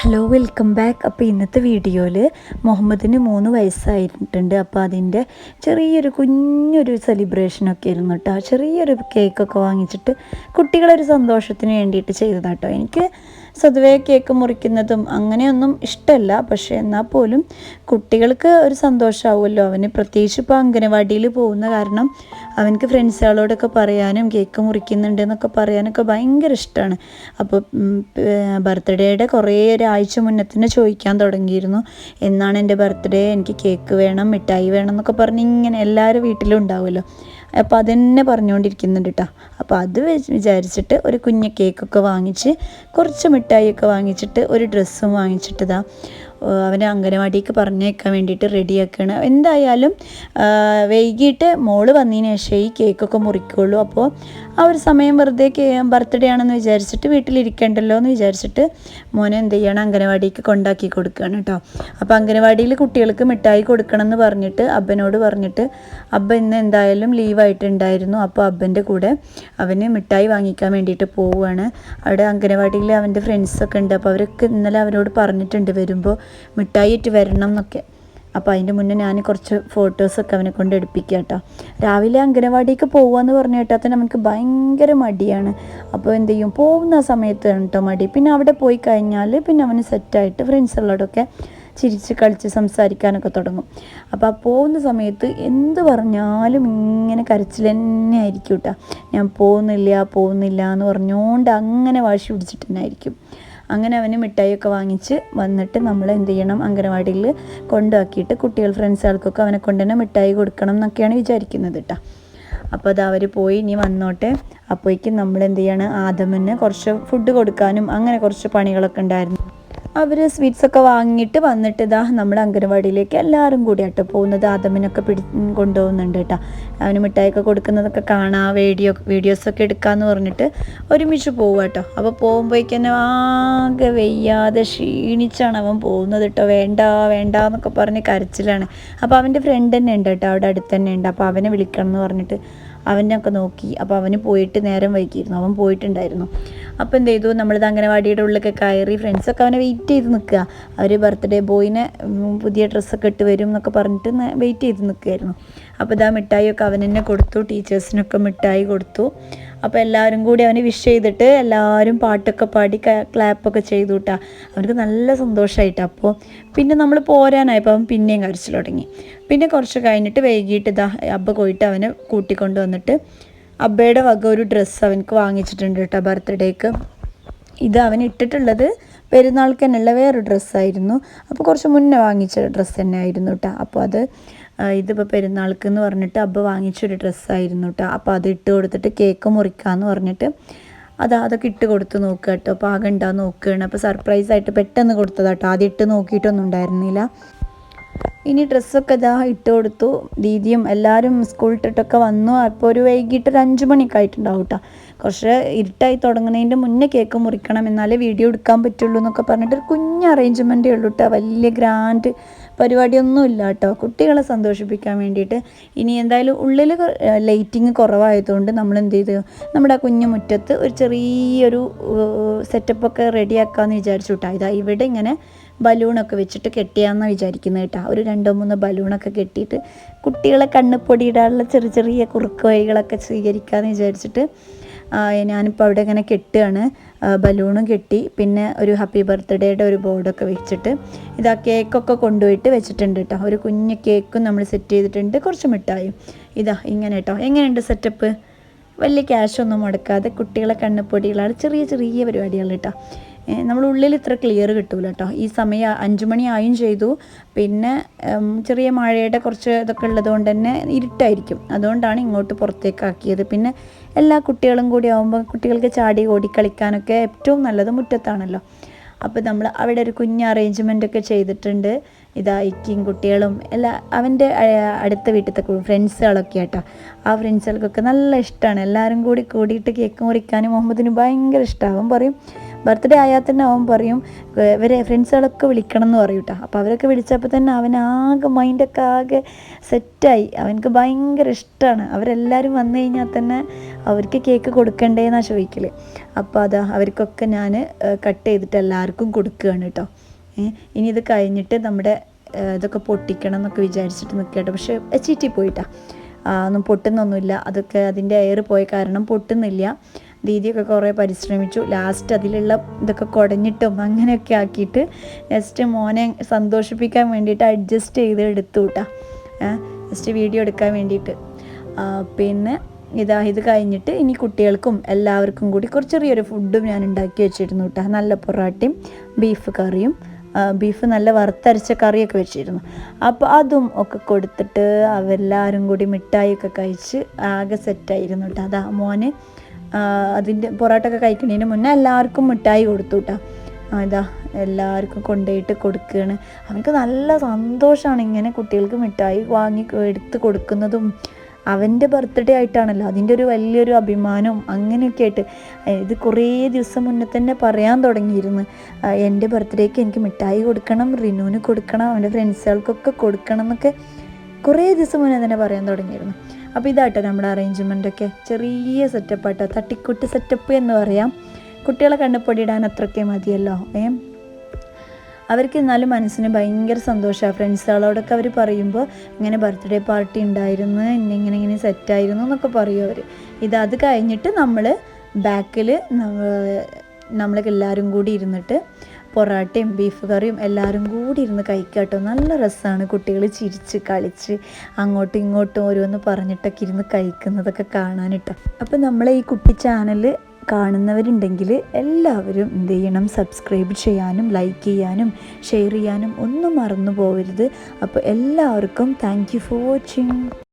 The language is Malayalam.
ഹലോ വെൽക്കം ബാക്ക് അപ്പോൾ ഇന്നത്തെ വീഡിയോയിൽ മുഹമ്മദിന് മൂന്ന് വയസ്സായിട്ടുണ്ട്. അപ്പോൾ അതിന്റെ ചെറിയൊരു കുഞ്ഞൊരു സെലിബ്രേഷനൊക്കെ ആയിരുന്നു കേട്ടോ. ചെറിയൊരു കേക്കൊക്കെ വാങ്ങിച്ചിട്ട് കുട്ടികളൊരു സന്തോഷത്തിന് വേണ്ടിയിട്ട് ചെയ്തതാട്ടോ എനിക്ക് സ്വതവേ കേക്ക് മുറിക്കുന്നതും അങ്ങനെയൊന്നും ഇഷ്ടമല്ല പക്ഷേ എന്നാൽ പോലും കുട്ടികൾക്ക് ഒരു സന്തോഷമാവുമല്ലോ അവന് പ്രത്യേകിച്ച് ഇപ്പോൾ അംഗനവാടിയിൽ പോകുന്ന കാരണം അവനക്ക് ഫ്രണ്ട്സുകളോടൊക്കെ പറയാനും കേക്ക് മുറിക്കുന്നുണ്ട് എന്നൊക്കെ പറയാനൊക്കെ ഭയങ്കര ഇഷ്ടമാണ് അപ്പോൾ ബർത്ത്ഡേയുടെ കുറേ ഒരാഴ്ച മുന്നേ തന്നെ ചോദിക്കാൻ തുടങ്ങിയിരുന്നു. എന്നാണ് എന്റെ ബർത്ത്ഡേ? എനിക്ക് കേക്ക് വേണം മിഠായി വേണം എന്നൊക്കെ പറഞ്ഞ് ഇങ്ങനെ എല്ലാവരും വീട്ടിലും ഉണ്ടാവുമല്ലോ. അപ്പോൾ അതന്നെ പറഞ്ഞുകൊണ്ടിരിക്കുന്നുണ്ട് കേട്ടോ അപ്പോൾ അത് വിചാരിച്ചിട്ട് ഒരു കുഞ്ഞ കേക്കൊക്കെ വാങ്ങിച്ച് കുറച്ച് മിഠായിയൊക്കെ വാങ്ങിച്ചിട്ട് ഒരു ഡ്രസ്സും വാങ്ങിച്ചിട്ട് ഇതാ അവനെ അംഗനവാടിക്ക് പറഞ്ഞേക്കാൻ വേണ്ടിയിട്ട് റെഡിയാക്കുകയാണ് എന്തായാലും വൈകിട്ട് മോൾ വന്നതിന് ശേഷം ഈ കേക്കൊക്കെ മുറിക്കുള്ളൂ. അപ്പോൾ ആ ഒരു സമയം വെറുതെ ബർത്ത്ഡേ ആണെന്ന് വിചാരിച്ചിട്ട് വീട്ടിലിരിക്കണ്ടല്ലോ എന്ന് വിചാരിച്ചിട്ട് മോനെ എന്ത് ചെയ്യണം? അംഗനവാടിക്ക് കൊണ്ടാക്കി കൊടുക്കുകയാണ് കേട്ടോ. അപ്പോൾ അംഗനവാടിയിൽ കുട്ടികൾക്ക് മിഠായി കൊടുക്കണം എന്ന് പറഞ്ഞിട്ട് അബ്ബനോട് പറഞ്ഞിട്ട് അബ്ബ ഇന്ന് എന്തായാലും ലീവായിട്ടുണ്ടായിരുന്നു അപ്പോൾ അബ്ബന്റെ കൂടെ അവന് മിഠായി വാങ്ങിക്കാൻ വേണ്ടിയിട്ട് പോവുകയാണ്. അവിടെ അംഗനവാടിയിൽ അവന്റെ ഫ്രണ്ട്സൊക്കെ ഉണ്ട്. അപ്പോൾ അവരൊക്കെ ഇന്നലെ അവനോട് പറഞ്ഞിട്ടുണ്ട് വരുമ്പോൾ മിഠായി ഇട്ട് വരണം എന്നൊക്കെ. അപ്പോൾ അതിന്റെ മുന്നേ ഞാൻ കുറച്ച് ഫോട്ടോസൊക്കെ അവനെ കൊണ്ട് എടുപ്പിക്കുക കേട്ടോ രാവിലെ അംഗനവാടിക്ക് പോകുകയെന്ന് പറഞ്ഞു കേട്ടാൽ തന്നെ നമുക്ക് ഭയങ്കര മടിയാണ്. അപ്പോൾ എന്ത് ചെയ്യും? പോകുന്ന സമയത്താണ് കേട്ടോ മടി. പിന്നെ അവിടെ പോയി കഴിഞ്ഞാൽ പിന്നെ അവന് സെറ്റായിട്ട് ഫ്രണ്ട്സുകളോടൊക്കെ ചിരിച്ച് കളിച്ച് സംസാരിക്കാനൊക്കെ തുടങ്ങും. അപ്പോൾ പോകുന്ന സമയത്ത് എന്ത് പറഞ്ഞാലും ഇങ്ങനെ കരച്ചിൽ തന്നെ ആയിരിക്കും കേട്ടോ ഞാൻ പോകുന്നില്ല പോകുന്നില്ല എന്ന് പറഞ്ഞുകൊണ്ട് അങ്ങനെ വാശി പിടിച്ചിട്ട് തന്നെ ആയിരിക്കും. അങ്ങനെ അവന് മിഠായിയൊക്കെ വാങ്ങിച്ച് വന്നിട്ട് നമ്മൾ എന്ത് ചെയ്യണം? അംഗനവാടിയിൽ കൊണ്ടാക്കിയിട്ട് കുട്ടികൾ ഫ്രണ്ട്സുകൾക്കൊക്കെ അവനെ കൊണ്ടുതന്നെ മിഠായി കൊടുക്കണം എന്നൊക്കെയാണ് വിചാരിക്കുന്നത് കേട്ടോ അപ്പോൾ അത് അവർ പോയി ഇനി വന്നോട്ടെ. അപ്പോഴേക്കും നമ്മൾ എന്ത് ചെയ്യണം? ആദമിന് കുറച്ച് ഫുഡ് കൊടുക്കാനും അങ്ങനെ കുറച്ച് പണികളൊക്കെ ഉണ്ടായിരുന്നു. അവർ സ്വീറ്റ്സൊക്കെ വാങ്ങിയിട്ട് വന്നിട്ട് ഇതാ നമ്മുടെ അംഗനവാടിയിലേക്ക് എല്ലാവരും കൂടി ആട്ടോ പോകുന്നത്. ആദമിനൊക്കെ പിടി കൊണ്ടുപോകുന്നുണ്ട് കേട്ടോ അവന് മിഠായിയൊക്കെ കൊടുക്കുന്നതൊക്കെ കാണാം വീഡിയോ വീഡിയോസൊക്കെ എടുക്കാമെന്ന് പറഞ്ഞിട്ട് ഒരുമിച്ച് പോകുക കേട്ടോ അപ്പോൾ പോകുമ്പോഴേക്ക് തന്നെ ആകെ വെയ്യാതെ ക്ഷീണിച്ചാണ് അവൻ പോകുന്നത് കേട്ടോ വേണ്ട വേണ്ട എന്നൊക്കെ പറഞ്ഞ് കരച്ചിലാണ്. അപ്പോൾ അവന്റെ ഫ്രണ്ട് തന്നെ ഉണ്ട് കേട്ടോ അവിടെ അടുത്ത് തന്നെ ഉണ്ട്. അപ്പോൾ അവനെ വിളിക്കണം എന്ന് പറഞ്ഞിട്ട് അവനെയൊക്കെ നോക്കി. അപ്പോൾ അവന് പോയിട്ട് നേരം വൈകിയിരുന്നു. അവൻ പോയിട്ടുണ്ടായിരുന്നു. അപ്പോൾ എന്ത് ചെയ്തു? നമ്മളിത് അംഗനവാടിയുടെ ഉള്ളിലൊക്കെ കയറി ഫ്രണ്ട്സൊക്കെ അവനെ വെയിറ്റ് ചെയ്ത് നിൽക്കുക അവർ ബർത്ത്ഡേ ബോയിനെ പുതിയ ഡ്രസ്സൊക്കെ ഇട്ട് വരും എന്നൊക്കെ പറഞ്ഞിട്ട് വെയിറ്റ് ചെയ്ത് നിൽക്കുകയായിരുന്നു അപ്പോൾ ഇതാ മിഠായിയൊക്കെ അവൻ തന്നെ കൊടുത്തു ടീച്ചേഴ്സിനൊക്കെ മിഠായി കൊടുത്തു. അപ്പോൾ എല്ലാവരും കൂടി അവന് വിഷ് ചെയ്തിട്ട് എല്ലാവരും പാട്ടൊക്കെ പാടി ക്ലാപ്പൊക്കെ ചെയ്തു കേട്ടാ അവർക്ക് നല്ല സന്തോഷമായിട്ട് അപ്പോൾ പിന്നെ നമ്മൾ പോരാനായപ്പോൾ അവൻ പിന്നെയും കരച്ചിൽ തുടങ്ങി. പിന്നെ കുറച്ച് കഴിഞ്ഞിട്ട് വൈകിട്ട് ഇതാ അബ്ബ പോയിട്ട് അവനെ കൂട്ടിക്കൊണ്ട് വന്നിട്ട് അബ്ബയുടെ വക ഒരു ഡ്രസ്സ് അവനക്ക് വാങ്ങിച്ചിട്ടുണ്ട് കേട്ടോ ബർത്ത്ഡേക്ക്. ഇത് അവൻ ഇട്ടിട്ടുള്ളത് പെരുന്നാൾക്ക് തന്നെയുള്ള വേറൊരു ഡ്രസ്സായിരുന്നു അപ്പോൾ കുറച്ച് മുന്നേ വാങ്ങിച്ച ഡ്രസ്സ് തന്നെ ആയിരുന്നു കേട്ടോ അപ്പോൾ അത് ഇതിപ്പോൾ പെരുന്നാൾക്ക് എന്ന് പറഞ്ഞിട്ട് അബ്ബ വാങ്ങിച്ചൊരു ഡ്രസ്സായിരുന്നു കേട്ടോ അപ്പോൾ അത് ഇട്ട് കൊടുത്തിട്ട് കേക്ക് മുറിക്കാമെന്ന് പറഞ്ഞിട്ട് അത് അതൊക്കെ ഇട്ട് കൊടുത്ത് നോക്കുക കേട്ടോ പാകം ഉണ്ടാകുന്ന നോക്കുകയാണ് അപ്പോൾ സർപ്രൈസായിട്ട് പെട്ടെന്ന് കൊടുത്തതാട്ടോ ആദ്യം ഇട്ട് നോക്കിയിട്ടൊന്നും ഉണ്ടായിരുന്നില്ല. ഇനി ഡ്രസ്സൊക്കെ ഇതാ ഇട്ട് കൊടുത്തു. ദീദിയും എല്ലാവരും സ്കൂൾ ഇട്ടിട്ടൊക്കെ വന്നു. അപ്പോൾ ഒരു വൈകിട്ട് ഒരു അഞ്ച് മണിയൊക്കെ ആയിട്ടുണ്ടാവും കേട്ടോ കുറച്ച് ഇരുട്ടായി തുടങ്ങുന്നതിന്റെ മുന്നേ കേക്ക് മുറിക്കണം എന്നാലേ വീഡിയോ എടുക്കാൻ പറ്റുള്ളൂ എന്നൊക്കെ പറഞ്ഞിട്ട് ഒരു കുഞ്ഞ് അറേഞ്ച്മെന്റേ ഉള്ളൂ കേട്ടോ വലിയ ഗ്രാൻഡ് പരിപാടിയൊന്നും ഇല്ല കേട്ടോ കുട്ടികളെ സന്തോഷിപ്പിക്കാൻ വേണ്ടിയിട്ട്. ഇനി എന്തായാലും ഉള്ളിൽ ലൈറ്റിങ് കുറവായതുകൊണ്ട് നമ്മൾ എന്ത് ചെയ്തു? നമ്മുടെ കുഞ്ഞു മുറ്റത്ത് ഒരു ചെറിയൊരു സെറ്റപ്പൊക്കെ റെഡിയാക്കാമെന്ന് വിചാരിച്ചു കേട്ടോ ഇതാ ഇവിടെ ഇങ്ങനെ ബലൂണൊക്കെ വെച്ചിട്ട് കെട്ടിയാന്ന് വിചാരിക്കുന്നത് കേട്ടോ. ഒരു രണ്ടോ മൂന്നോ ബലൂണൊക്കെ കെട്ടിയിട്ട് കുട്ടികളെ കണ്ണിപ്പൊടിയിടാനുള്ള ചെറിയ ചെറിയ കുറുക്ക് വഴികളൊക്കെ സ്വീകരിക്കാമെന്ന് വിചാരിച്ചിട്ട് ഞാനിപ്പോൾ അവിടെ ഇങ്ങനെ കെട്ടുകയാണ്. ബലൂണും കെട്ടി പിന്നെ ഒരു ഹാപ്പി ബർത്ത്ഡേയുടെ ഒരു ബോർഡൊക്കെ വെച്ചിട്ട് ഇതാ കേക്കൊക്കെ കൊണ്ടുപോയിട്ട് വെച്ചിട്ടുണ്ട് കേട്ടോ. ഒരു കുഞ്ഞ് കേക്കും നമ്മൾ സെറ്റ് ചെയ്തിട്ടുണ്ട്. കുറച്ച് മിഠായും ഇതാ ഇങ്ങനെ കേട്ടോ. എങ്ങനെയുണ്ട് സെറ്റപ്പ്? വലിയ ക്യാഷൊന്നും മുടക്കാതെ കുട്ടികളെ കണ്ണുപൊടികളാണ് ചെറിയ ചെറിയ പരിപാടികൾ കേട്ടോ. നമ്മൾ ഉള്ളിൽ ഇത്ര ക്ലിയർ കിട്ടൂല കേട്ടോ ഈ സമയം അഞ്ചു മണി ആയും ചെയ്തു. പിന്നെ ചെറിയ മഴയുടെ കുറച്ച് ഇതൊക്കെ ഉള്ളത് കൊണ്ട് തന്നെ ഇരുട്ടായിരിക്കും. അതുകൊണ്ടാണ് ഇങ്ങോട്ട് പുറത്തേക്കാക്കിയത് പിന്നെ എല്ലാ കുട്ടികളും കൂടി ആകുമ്പോൾ കുട്ടികൾക്ക് ചാടി ഓടി കളിക്കാനൊക്കെ ഏറ്റവും നല്ലത് മുറ്റത്താണല്ലോ. അപ്പോൾ നമ്മൾ അവിടെ ഒരു കുഞ്ഞ് അറേഞ്ച്മെന്റ് ഒക്കെ ചെയ്തിട്ടുണ്ട്. ഇതാ ഇക്കിയും കുട്ടികളും എല്ലാ അവന്റെ അടുത്ത വീട്ടിലത്തെ ഫ്രണ്ട്സുകളൊക്കെ ആട്ടോ. ആ ഫ്രണ്ട്സുകൾക്കൊക്കെ നല്ല ഇഷ്ടമാണ് എല്ലാവരും കൂടി കൂടിയിട്ട് കേക്ക് മുറിക്കാനും മുഹമ്മദിന് ഭയങ്കര ഇഷ്ടമാകും പറയും ബർത്ത്ഡേ ആയാൽ തന്നെ അവൻ പറയും "ഏ, ഇവരെ ഫ്രണ്ട്സുകളൊക്കെ വിളിക്കണം എന്ന് പറയും കേട്ടോ അപ്പോൾ അവരൊക്കെ വിളിച്ചപ്പോൾ തന്നെ അവൻ ആകെ മൈൻഡൊക്കെ ആകെ സെറ്റായി അവനക്ക് ഭയങ്കര ഇഷ്ടമാണ് അവരെല്ലാവരും വന്നു കഴിഞ്ഞാൽ തന്നെ അവർക്ക് കേക്ക് കൊടുക്കണ്ടേന്നാണ് ചോദിക്കൽ അപ്പോൾ അതാ അവർക്കൊക്കെ ഞാൻ കട്ട് ചെയ്തിട്ട് എല്ലാവർക്കും കൊടുക്കുകയാണ് കേട്ടോ ഇനി ഇത് കഴിഞ്ഞിട്ട് നമ്മുടെ ഇതൊക്കെ പൊട്ടിക്കണം എന്നൊക്കെ വിചാരിച്ചിട്ട് നിൽക്കട്ടെ പക്ഷേ ചീറ്റി പോയിട്ടാ ഒന്നും പൊട്ടുന്നൊന്നുമില്ല. അതൊക്കെ അതിന്റെ എയർ പോയ കാരണം പൊട്ടുന്നില്ല. ദീദിയൊക്കെ കുറേ പരിശ്രമിച്ചു. ലാസ്റ്റ് അതിലുള്ള ഇതൊക്കെ കുടഞ്ഞിട്ടും അങ്ങനെയൊക്കെ ആക്കിയിട്ട് ജസ്റ്റ് മോനെ സന്തോഷിപ്പിക്കാൻ വേണ്ടിയിട്ട് അഡ്ജസ്റ്റ് ചെയ്ത് എടുത്തു കേട്ടാ ജസ്റ്റ് വീഡിയോ എടുക്കാൻ വേണ്ടിയിട്ട്. പിന്നെ ഇതാ ഇത് കഴിഞ്ഞിട്ട് ഇനി കുട്ടികൾക്കും എല്ലാവർക്കും കൂടി കുറച്ച് ചെറിയൊരു ഫുഡും ഞാൻ ഉണ്ടാക്കി വെച്ചിരുന്നു കേട്ടോ നല്ല പൊറാട്ടയും ബീഫ് കറിയും ബീഫ് നല്ല വറുത്തരച്ച കറിയൊക്കെ വെച്ചിരുന്നു. അപ്പോൾ അതും ഒക്കെ കൊടുത്തിട്ട് അവരെല്ലാവരും കൂടി മിഠായിയൊക്കെ കഴിച്ച് ആകെ സെറ്റായിരുന്നു കേട്ടോ അതാ മോന് അതിന്റെ പൊറോട്ട ഒക്കെ കഴിക്കുന്നതിന് മുന്നേ എല്ലാവർക്കും മിഠായി കൊടുത്തു കേട്ടോ ഇതാ എല്ലാവർക്കും കൊണ്ടുപോയിട്ട് കൊടുക്കുകയാണ് അവനക്ക് നല്ല സന്തോഷമാണ് ഇങ്ങനെ കുട്ടികൾക്ക് മിഠായി വാങ്ങി എടുത്ത് കൊടുക്കുന്നതും. അവന്റെ ബർത്ത്ഡേ ആയിട്ടാണല്ലോ അതിന്റെ ഒരു വലിയൊരു അഭിമാനവും അങ്ങനെയൊക്കെ ആയിട്ട്. ഇത് കുറേ ദിവസം മുന്നേ തന്നെ പറയാൻ തുടങ്ങിയിരുന്നു. എന്റെ ബർത്ത്ഡേക്ക് എനിക്ക് മിഠായി കൊടുക്കണം റിനുവിന് കൊടുക്കണം അവന്റെ ഫ്രണ്ട്സുകൾക്കൊക്കെ കൊടുക്കണം എന്നൊക്കെ കുറേ ദിവസം മുന്നേ തന്നെ പറയാൻ തുടങ്ങിയിരുന്നു. അപ്പോൾ ഇതാട്ടോ നമ്മുടെ അറേഞ്ച്മെന്റൊക്കെ ചെറിയ സെറ്റപ്പാട്ടോ. തട്ടിക്കുട്ട് സെറ്റപ്പ് എന്ന് പറയാം. കുട്ടികളെ കണ്ണപ്പൊടിയിടാൻ അത്രയ്ക്ക് മതിയല്ലോ ഏ? അവർക്ക് എന്നാലും മനസ്സിന് ഭയങ്കര സന്തോഷമാണ് ഫ്രണ്ട്സുകളോടൊക്കെ അവർ പറയുമ്പോൾ ഇങ്ങനെ ബർത്ത്ഡേ പാർട്ടി ഉണ്ടായിരുന്നു എന്നെ ഇങ്ങനെ ഇങ്ങനെ സെറ്റായിരുന്നു എന്നൊക്കെ പറയും അവർ ഇത് അത് കഴിഞ്ഞിട്ട് നമ്മൾ ബാക്കിൽ നമ്മളൊക്കെ എല്ലാവരും കൂടി ഇരുന്നിട്ട് പൊറാട്ടയും ബീഫ് കറിയും എല്ലാവരും കൂടി ഇരുന്ന് കഴിക്കാട്ടോ നല്ല രസമാണ് കുട്ടികൾ ചിരിച്ച് കളിച്ച് അങ്ങോട്ടും ഇങ്ങോട്ടും ഓരോന്ന് പറഞ്ഞിട്ടൊക്കെ ഇരുന്ന് കഴിക്കുന്നതൊക്കെ കാണാനിട്ടോ. അപ്പോൾ നമ്മളെ ഈ കുട്ടി ചാനൽ കാണുന്നവരുണ്ടെങ്കിൽ എല്ലാവരും എന്ത് ചെയ്യണം? സബ്സ്ക്രൈബ് ചെയ്യാനും ലൈക്ക് ചെയ്യാനും ഷെയർ ചെയ്യാനും ഒന്നും മറന്നു പോകരുത് അപ്പോൾ എല്ലാവർക്കും താങ്ക് യു ഫോർ വാച്ചിങ്